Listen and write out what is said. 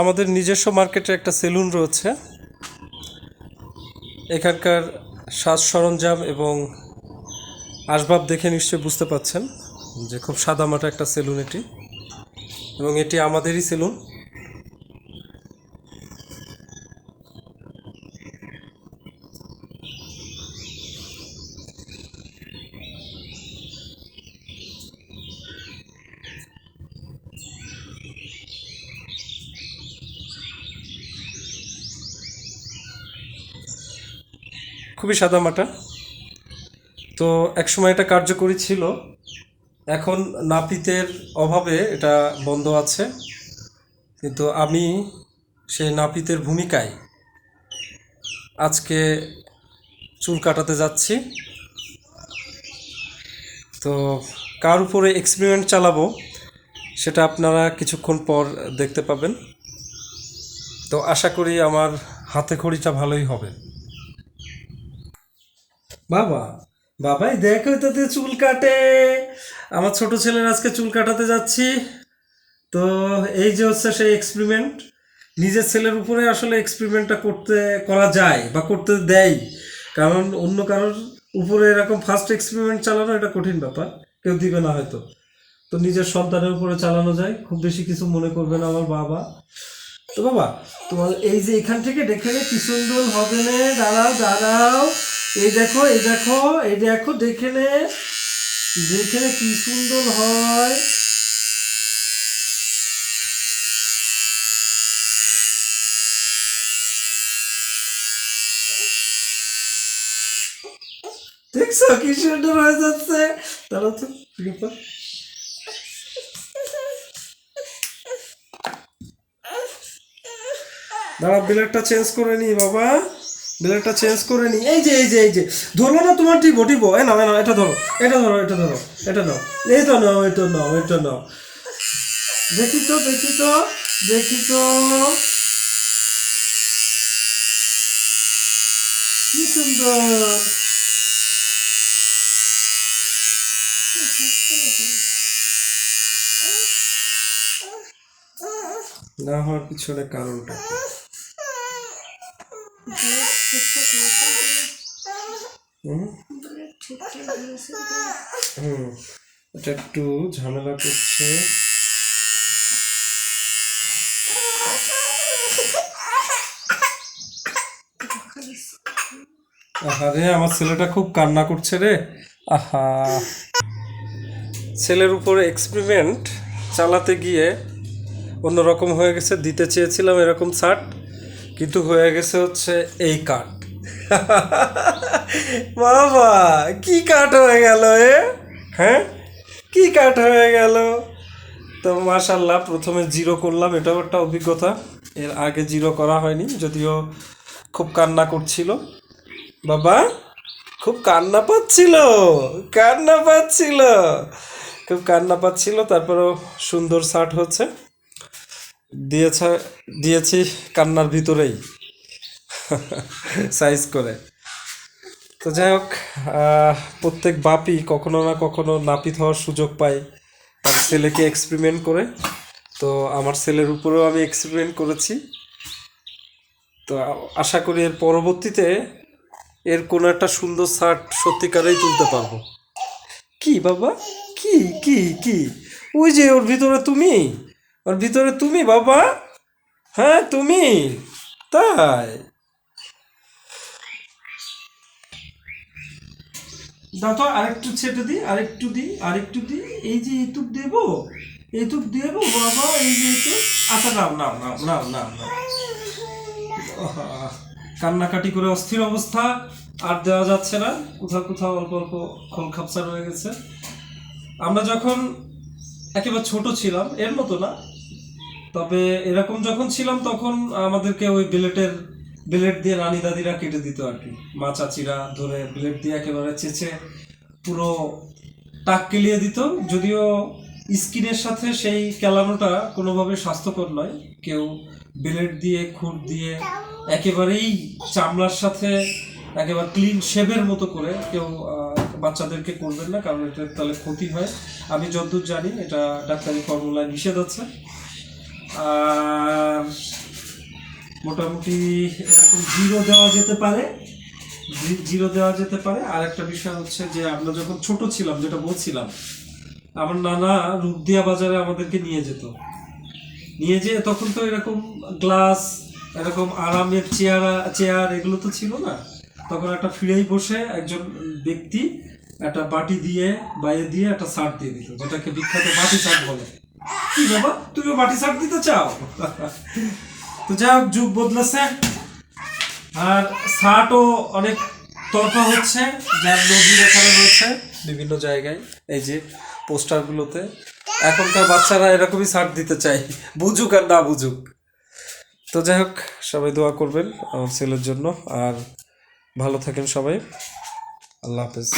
আমাদের নিজস্ব মার্কেটে একটা সেলুন রয়েছে। এখানকার সাজ সরঞ্জাম এবং আসবাব দেখে নিশ্চয়ই বুঝতে পাচ্ছেন যে খুব সাদামাটা একটা সেলুন এটি। এবং এটি আমাদেরই সেলুন। খুবই সাদামাটা তো একসময় এটা কার্যকরী ছিল। এখন নাপিতের অভাবে এটা বন্ধ আছে। কিন্তু আমি সেই নাপিতের ভূমিকায় আজকে চুল কাটাতে যাচ্ছি। তো কার উপরে এক্সপেরিমেন্ট চালাবো, সেটা আপনারা কিছুক্ষণ পর দেখতে পাবেন। তো আশা করি আমার হাতে খড়িটা ভালোই হবে। বাবা, বাবাই দেখো তাতে চুল কাটে। আমার ছোট ছেলের আজকে চুল কাটাতে যাচ্ছি। তো এই যে হচ্ছে সেই এক্সপেরিমেন্ট নিজের ছেলের উপরে আসলে এক্সপেরিমেন্টটা করতে, করা যায় বা করতে দেয়। কারণ অন্য কারোর উপরে এরকম ফার্স্ট এক্সপেরিমেন্ট চালানো এটা কঠিন ব্যাপার, কেউ দিবে না হয়তো। তো নিজের সন্তানের উপরে চালানো যায়, খুব বেশি কিছু মনে করবে না আমার বাবা। তো বাবা, তোমার এই যে এখান থেকে দেখে কি সুন্দর হবে নে, দাঁড়াও দাঁড়াও। এই দেখো এই দেখো এই দেখো, দেখে নে দেখে নে কি সুন্দর হয়। দেখছ কি সুন্দর হয়ে যাচ্ছে? দাঁড়াও তো ব্যাপার দাঁড়া ব্লেডটা চেঞ্জ করে নি বাবা। ব্লেডটা চেঞ্জ করে নি। এই যে এই যে এই যে। ধরো না তোমার টিপো টিপো এ নাও এটা ধরো এটা ধরো এটা ধরো, এটা নাও। এই তো নাও এটা নাও এটা নাও। দেখি তো দেখি তো দেখি তো। কি সুন্দর। না হওয়ার পিছনে কারণটা কি? হুম। এটা একটু ঝামেলা করছে। আমার ছেলেটা খুব কান্না করছে রে। আহা। ছেলের উপরে এক্সপেরিমেন্ট চালাতে গিয়ে অন্যরকম হয়ে গেছে, দিতে চেয়েছিলাম এরকম শার্ট কিন্তু হয়ে গেছে হচ্ছে এই কাট বাবা, কি কাট হয়ে গেল এ? হ্যাঁ? কি কাট হয়ে গেল? তো মাশাল্লাহ, প্রথমে জিরো করলাম, এটাও একটা অভিজ্ঞতা। এর আগে জিরো করা হয়নি, যদিও খুব কান্না করছিল। বাবা, খুব কান্না পাচ্ছিল কান্না পাচ্ছিল। খুব কান্না পাচ্ছিল, তারপরেও সুন্দর শার্ট হচ্ছে। দিয়েছে, দিয়েছি কান্নার ভিতরেই। সাইজ করে। তো যাই হোক প্রত্যেক বাপই কখনো না কখনো নাপিত হওয়ার সুযোগ পায় তার ছেলেকে এক্সপেরিমেন্ট করে। তো আমার ছেলের উপরেও আমি এক্সপেরিমেন্ট করেছি। তো আশা করি এর পরবর্তীতে এর কোনো একটা সুন্দর শার্ট সত্যিকারেই তুলতে পারব। কি বাবা? কি কি কি? ওই যে ওর ভিতরে তুমি? ওর ভিতরে তুমি বাবা? হ্যাঁ তুমি। তাই। দাও তো, আরেকটু ছেটে দিই, আরেকটু দিই আরেকটু দিই। এই যে এইটুক দেবো এইটুক দেবো, বাবা, এই যে এইটুক আচ্ছা নাও নাও নাও নাও নাও নাও। কান্নাকাটি করে অস্থির অবস্থা, আর দেওয়া যাচ্ছে না। কোথাও কোথাও অল্প অল্প খোল খাপসা রয়ে গেছে। আমরা যখন একেবারে ছোট ছিলাম, এর মতো না। তবে এরকম যখন ছিলাম, তখন আমাদেরকে ওই বিলেটের বিলেট দিয়ে রানী দাদিরা কেটে দিত আর কি। মা চাচিরা ধরে বিলেট দিয়ে একেবারে চেঁচে পুরো টাক কেলিয়ে দিত। যদিও স্কিনের সাথে সেই কেলানোটা কোনোভাবে স্বাস্থ্যকর নয়। কেউ বিলেট দিয়ে, খুর দিয়ে একেবারেই চামড়ার সাথে একেবারে ক্লিন শেভের মতো করে কেউ বাচ্চাদেরকে করবেন না, কারণ এটা তাহলে ক্ষতি হয়। আমি যতদূর জানি এটা ডাক্তারি ফর্মুলায় নিষেধ আছে। আর মোটামুটি এরকম জিরো দেওয়া যেতে পারে। জিরো দেওয়া যেতে পারে। আর একটা বিষয় হচ্ছে যে, আমরা যখন ছোট ছিলাম, যেটা বলছিলাম, আমার নানা রূপদিয়া বাজারে আমাদেরকে নিয়ে যেত। নিয়ে যেয়ে তখন তো এরকম গ্লাস এরকম আরামের চেয়ার চেয়ার এগুলো তো ছিল না। তখন একটা ফিরেই বসে একজন ব্যক্তি একটা বাটি দিয়ে বাইরে দিয়ে একটা শার্ট দিয়ে দিত, যেটাকে বিখ্যাত বাটি শার্ট বলে। কি বাবা তুমিও বাটি শার্ট দিতে চাও? তো যাই হোক, যুগ বদলেছে। আর শার্টও অনেক তরফা হচ্ছে, যার নদী এখানে রয়েছে বিভিন্ন জায়গায়। এই যে পোস্টারগুলোতে। এখনকার বাচ্চারা এরকমই শার্ট দিতে চাই বুঝুক আর না বুঝুক। তো যাই হোক, সবাই দোয়া করবেন আমার ছেলের জন্য। আর ভালো থাকেন সবাই। আল্লাহ হাফেজ।